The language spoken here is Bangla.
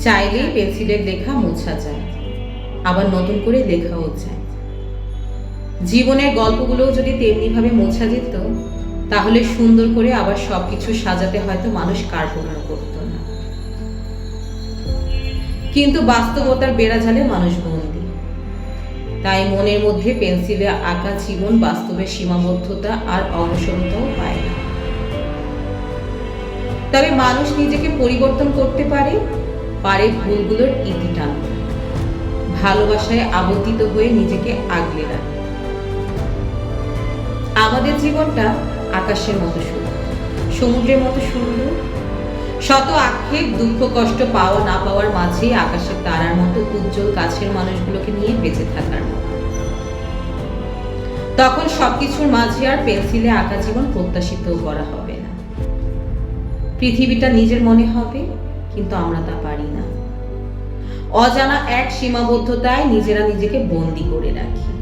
চাইলেই পেন্সিলের লেখা মোছা যায়, আবার নতুন করে লেখাও যায়। জীবনের গল্পগুলোও যদি তেমনিভাবে মোছা যেত, তাহলে সুন্দর করে আবার সবকিছু সাজাতে হয়তো মানুষ কার্পণ্য করত না। কিন্তু বাস্তবতার বেড়াজালে মানুষ বন্দী। তাই মনের মধ্যে পেন্সিলে আঁকা জীবন বাস্তবের সীমাবদ্ধতা আর অবসরতাও পায় না। তবে মানুষ নিজেকে পরিবর্তন করতে পারে পারে ভুলগুলোর ইতি টানতে ভালোবাসায় আবদ্ধিত হয়ে নিজেকে আগলে রাখে। আমাদের জীবনটা আকাশের মতো শুরু সমুদ্রের মতো শুরু শত আক্ষেপ, দুঃখ, কষ্ট পাওয়া, না পাওয়ার মাঝে আকাশের তারার মতো উজ্জ্বল কাছের মানুষগুলোকে নিয়ে বেঁচে থাকার মতো। তখন সবকিছুর মাঝে আর পেন্সিলে আঁকা জীবন প্রত্যাশিতও করা হবে না। পৃথিবীটা নিজের মনে হবে কিন্তু আমরা তা পারি না। অজানা এক সীমাবদ্ধতায় নিজেরা নিজেকে বন্দি করে রাখি।